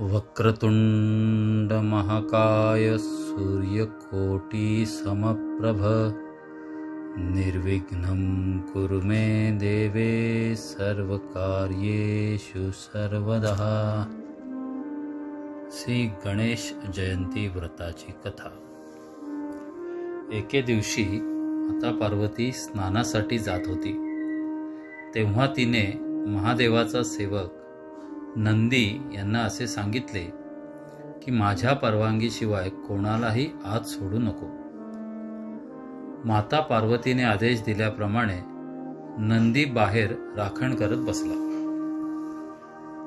वक्रतुण्डमहकाय सूर्यकोटिसमप्रभ निर्विघ्नं कुरु मे देवे सर्वकार्येषु सर्वदा। श्री गणेश जयंती व्रताची कथा। एके दिवशी माता पार्वती स्नानासाठी जात होती. तेव्हा तिने महादेवाचा सेवक नंदी यांना असे सांगितले की माझ्या परवानगीशिवाय कोणालाही आत सोडू नको. माता पार्वतीने आदेश दिल्याप्रमाणे नंदी बाहेर राखण करत बसला.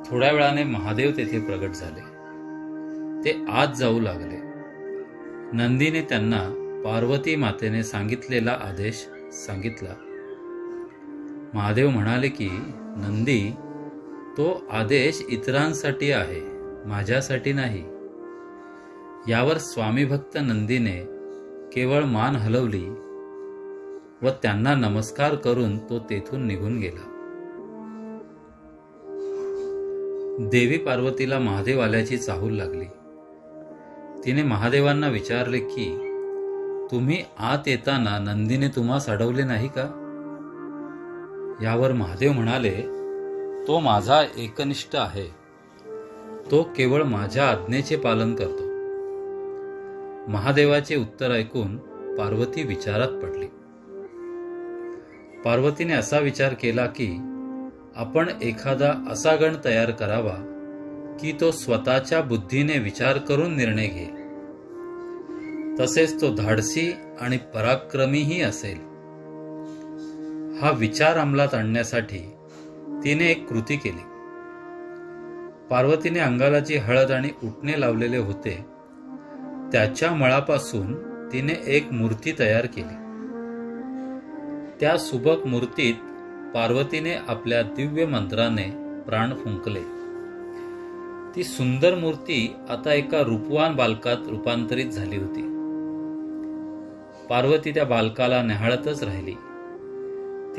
थोड्या वेळाने महादेव तेथे प्रगट झाले. ते आत जाऊ लागले. नंदीने त्यांना पार्वती मातेने सांगितलेला आदेश सांगितला. महादेव म्हणाले की नंदी तो आदेश इतरांसाठी आहे माझ्यासाठी नाही. यावर स्वामीभक्त नंदीने केवळ मान हलवली व त्यांना नमस्कार करून तो तेथून निघून गेला. देवी पार्वतीला महादेव आल्याची चाहूल लागली. तिने महादेवांना विचारले की तुम्ही आत येताना नंदीने तुम्हास अडवले नाही का? यावर महादेव म्हणाले तो माझा एकनिष्ठ आहे. तो केवळ माझ्या आज्ञेचे पालन करतो. महादेवाचे उत्तर ऐकून पार्वती विचारात पडली. पार्वतीने असा विचार केला की आपण एखादा असा गण तयार करावा की तो स्वतःच्या बुद्धीने विचार करून निर्णय घेईल. तसेच तो धाडसी आणि पराक्रमीही असेल. हा विचार अंमलात आणण्यासाठी तिने एक कृती केली. पार्वतीने अंगालाची हळद आणि उठणे लावलेले होते. त्याच्या मळापासून तिने एक मूर्ती तयार केली. त्या सुबक मूर्तीत पार्वतीने आपल्या दिव्य मंत्राने प्राण फुंकले. ती सुंदर मूर्ती आता एका रूपवान बालकात रूपांतरित झाली होती. पार्वती त्या बालकाला न्याहाळतच राहिली.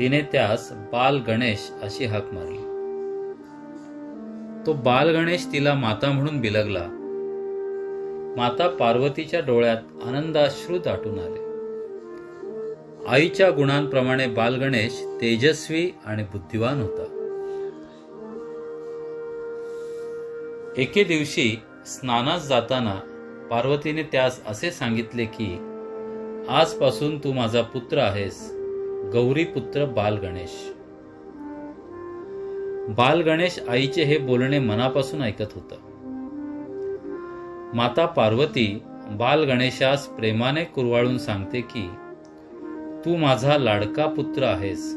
तिने त्यास बाल गणेश अशी हाक मारली. तो बाल गणेश तिला माता म्हणून बिलगला. माता पार्वतीच्या डोळ्यात आनंदाश्रू दाटून आले. आईच्या गुणांप्रमाणे बालगणेश तेजस्वी आणि बुद्धिवान होता. एके दिवशी स्नानास जाताना पार्वतीने त्यास असे सांगितले की आजपासून तू माझा पुत्र आहेस. गौरीपुत्र बाल गणेश. बाल गणेश आईचे हे बोलणे मनापासून ऐकत होता. माता पार्वती बाल गणेशास प्रेमाने कुरवाळून सांगते की तू माझा लाडका पुत्र आहेस.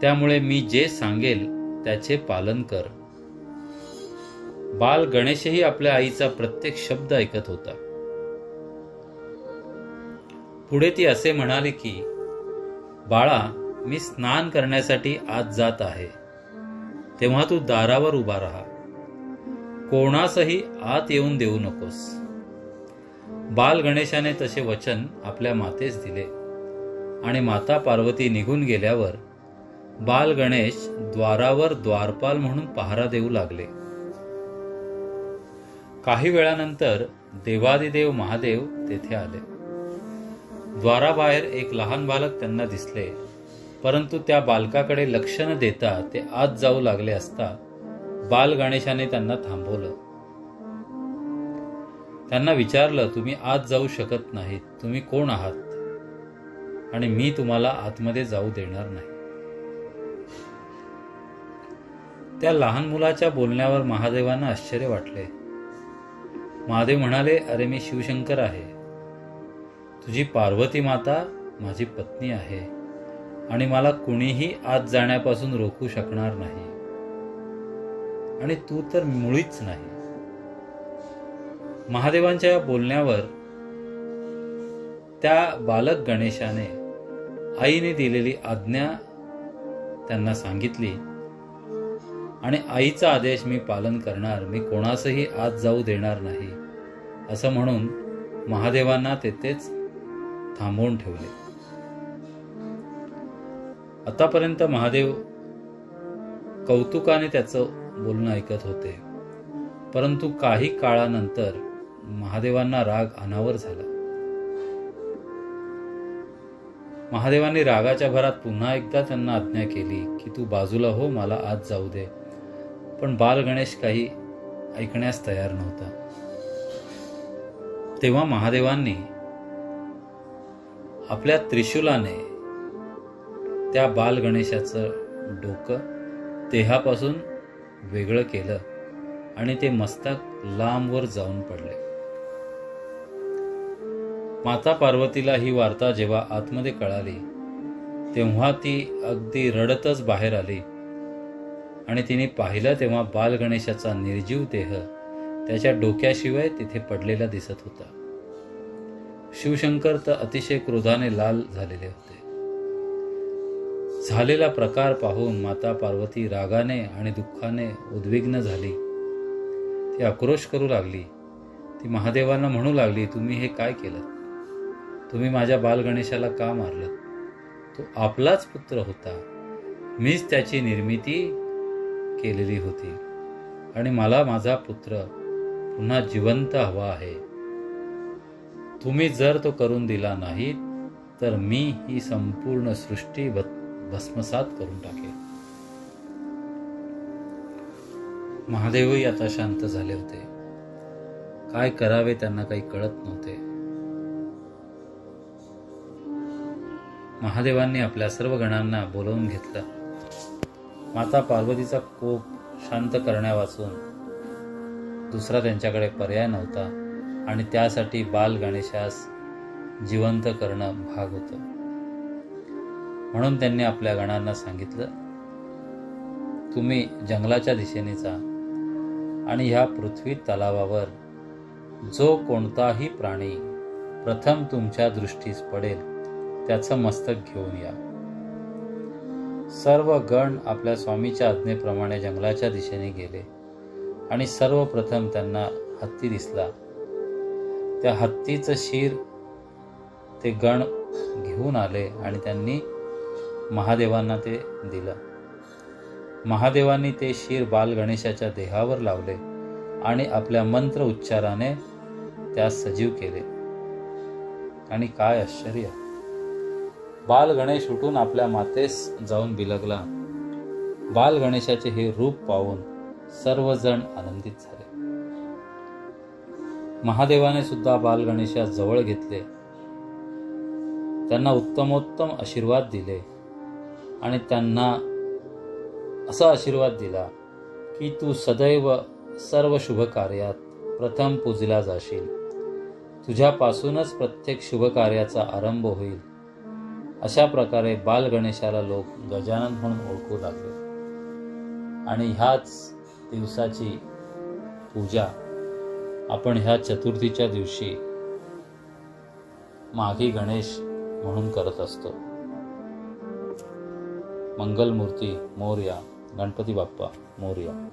त्यामुळे मी जे सांगेल त्याचे पालन कर. बाल गणेशही आपल्या आईचा प्रत्येक शब्द ऐकत होता. पुढे ती असे म्हणाली की बाळा मी स्नान करण्यासाठी आज जात आहे. तेव्हा तू दारावर उभा राहा. कोणासही आत येऊन देऊ नकोस. बाल गणेशाने तसे वचन आपल्या मातेस दिले. आणि माता पार्वती निघून गेल्यावर बाल गणेश द्वारावर द्वारपाल म्हणून पहारा देऊ लागले. काही वेळानंतर देवादिदेव महादेव तेथे आले. द्वाराबाहेर एक लहान बालक त्यांना दिसले. परंतु त्या बालकाकडे लक्ष न देता ते आत जाऊ लागले असता बाल गणेशाने त्यांना थांबवलं. त्यांना विचारलं तुम्ही आत जाऊ शकत नाहीत. तुम्ही कोण आहात? आणि मी तुम्हाला आतमध्ये जाऊ देणार नाही. त्या लहान मुलाच्या बोलण्यावर महादेवांना आश्चर्य वाटले. महादेव म्हणाले अरे मी शिवशंकर आहे. तुझी पार्वती माता माझी पत्नी आहे आणि मला कुणीही आत जाण्यापासून रोखू शकणार नाही. आणि तू तर मुळीच नाही. महादेवांच्या या बोलण्यावर त्या बालक गणेशाने आईने दिलेली आज्ञा त्यांना सांगितली आणि आईचा आदेश मी पालन करणार मी कोणासही आत जाऊ देणार नाही असं म्हणून महादेवांना तेथेच थांबवून ठेवले. आतापर्यंत महादेव कौतुकाने त्याचं बोलणं ऐकत होते. परंतु काही काळानंतर महादेवांना राग अनावर झाला. महादेवांनी रागाच्या भरात पुन्हा एकदा त्यांना आज्ञा केली की तू बाजूला हो मला आत जाऊ दे. पण बाल गणेश काही ऐकण्यास तयार नव्हता. तेव्हा महादेवांनी आपल्या त्रिशूलाने त्या बाल गणेशाचं डोकं देहापासून वेगळं केलं आणि ते मस्तक लांबवर जाऊन पडले. माता पार्वतीला ही वार्ता जेव्हा आतमध्ये कळाली तेव्हा ती अगदी रडतच बाहेर आली आणि तिने पाहिलं तेव्हा बाल गणेशाचा निर्जीव देह त्याच्या डोक्याशिवाय तिथे पडलेला दिसत होता. शिवशंकर तर अतिशय क्रोधाने लाल झालेले होते. झालेला प्रकार पाहून माता पार्वती रागाने आणि दुःखाने उद्विग्न झाली. ती आक्रोश करू लागली. ती महादेवांना म्हणू लागली तुम्ही हे काय केलं? तुम्ही माझ्या बालगणेशाला का मारलं? तो आपलाच पुत्र होता. मीच त्याची निर्मिती केलेली होती. आणि मला माझा पुत्र पुन्हा जिवंत हवा आहे. तुम्ही जर तो करून दिला नाही तर मी ही संपूर्ण सृष्टी भ- भस्मसात करून टाकेल. महादेवही आता शांत झाले होते. काय करावे त्यांना काही कळत नव्हते. महादेवांनी आपल्या सर्व गणांना बोलवून घेतलं. माता पार्वतीचा कोप शांत करण्यावाचून दुसरा त्यांच्याकडे पर्याय नव्हता. आणि त्यासाठी बाल गणेशास जिवंत करणं भाग होतं. म्हणून त्यांनी आपल्या गणांना सांगितलं तुम्ही जंगलाच्या दिशेने जा आणि ह्या पृथ्वी तलावावर जो कोणताही प्राणी प्रथम तुमच्या दृष्टीस पडेल त्याचं मस्तक घेऊन या. सर्व गण आपल्या स्वामीच्या आज्ञेप्रमाणे जंगलाच्या दिशेने गेले आणि सर्वप्रथम त्यांना हत्ती दिसला. त्या हत्तीचं शिर ते गण घेऊन आले आणि त्यांनी महादेवांना ते दिलं. महादेवांनी ते शिर बाल गणेशाच्या देहावर लावले आणि आपल्या मंत्र उच्चाराने त्यास सजीव केले. आणि काय आश्चर्य! बाल गणेश उठून आपल्या मातेस जाऊन बिलगला. बाल गणेशाचे हे रूप पाहून सर्वजण आनंदित झाले. महादेवाने सुद्धा बालगणेशास जवळ घेतले. त्यांना उत्तमोत्तम आशीर्वाद दिले. आणि त्यांना असा आशीर्वाद दिला की तू सदैव सर्व शुभ कार्यात प्रथम पूजला जाशील. तुझ्यापासूनच प्रत्येक शुभ कार्याचा आरंभ होईल. अशा प्रकारे बालगणेशाला लोक गजानन म्हणून ओळखू लागले. आणि ह्याच दिवसाची पूजा आपण ह्या चतुर्थीच्या दिवशी माघी गणेश म्हणून करत असतो. मंगलमूर्ती मोर्या गणपती बाप्पा मोर्या.